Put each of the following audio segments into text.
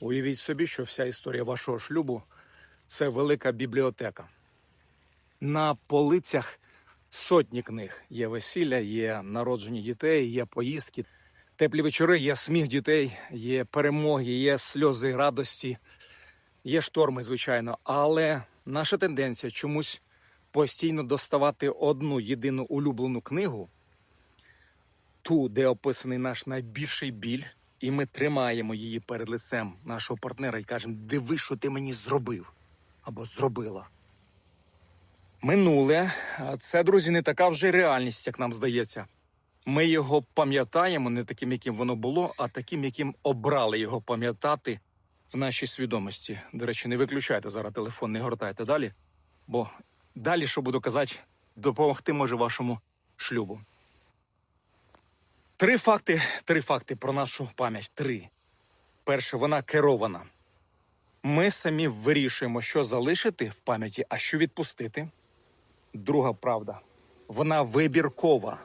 Уявіть собі, що вся історія вашого шлюбу це велика бібліотека. На полицях сотні книг. Є весілля, є народження дітей, є поїздки, теплі вечори, є сміх дітей, є перемоги, є сльози радості, є шторми, звичайно. Але наша тенденція чомусь постійно доставати одну єдину улюблену книгу, ту, де описаний наш найбільший біль, і ми тримаємо її перед лицем нашого партнера і кажемо: диви, що ти мені зробив або зробила. Минуле, це, друзі, не така вже реальність, як нам здається. Ми його пам'ятаємо не таким, яким воно було, а таким, яким обрали його пам'ятати в нашій свідомості. До речі, не виключайте зараз телефон, не гортайте далі, бо далі, що буду казати, допомогти може вашому шлюбу. Три факти, три факти про нашу пам'ять. Три. Перше, вона керована. Ми самі вирішуємо, що залишити в пам'яті, а що відпустити. Друга правда. Вона вибіркова.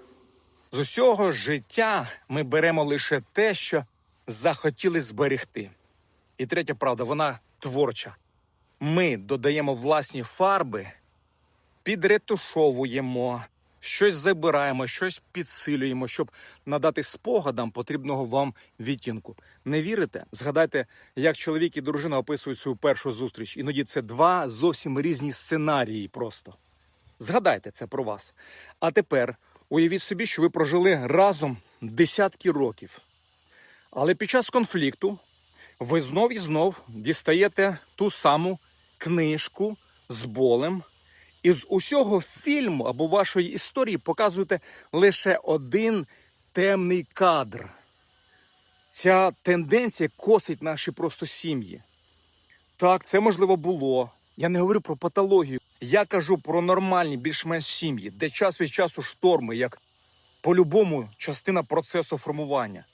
З усього життя ми беремо лише те, що захотіли зберегти. І третя правда, вона творча. Ми додаємо власні фарби, підретушовуємо, щось забираємо, щось підсилюємо, щоб надати спогадам потрібного вам відтінку. Не вірите? Згадайте, як чоловік і дружина описують свою першу зустріч. Іноді це два зовсім різні сценарії просто. Згадайте це про вас. А тепер уявіть собі, що ви прожили разом десятки років. Але під час конфлікту ви знов і знов дістаєте ту саму книжку з болем, і з усього фільму або вашої історії показуєте лише один темний кадр. Ця тенденція косить наші просто сім'ї. Так, це можливо було. Я не говорю про патологію. Я кажу про нормальні, більш-менш сім'ї, де час від часу шторми, як по-любому частина процесу формування.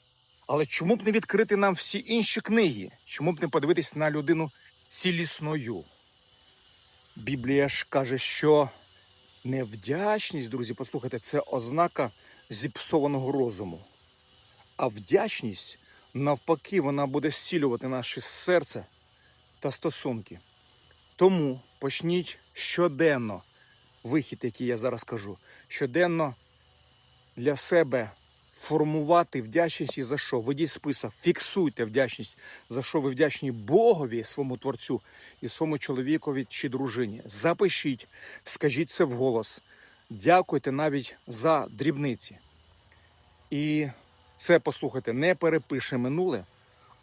Але чому б не відкрити нам всі інші книги? Чому б не подивитись на людину цілісною? Біблія ж каже, що невдячність, друзі, послухайте, це ознака зіпсованого розуму. А вдячність, навпаки, вона буде зцілювати наше серце та стосунки. Тому почніть щоденно вихід, який я зараз кажу, щоденно для себе формувати вдячність і за що. Ведіть список, фіксуйте вдячність, за що ви вдячні Богові, своєму творцю і своєму чоловікові чи дружині. Запишіть, скажіть це вголос. Дякуйте навіть за дрібниці. І це, послухайте, не перепише минуле,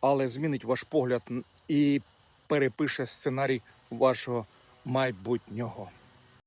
але змінить ваш погляд і перепише сценарій вашого майбутнього.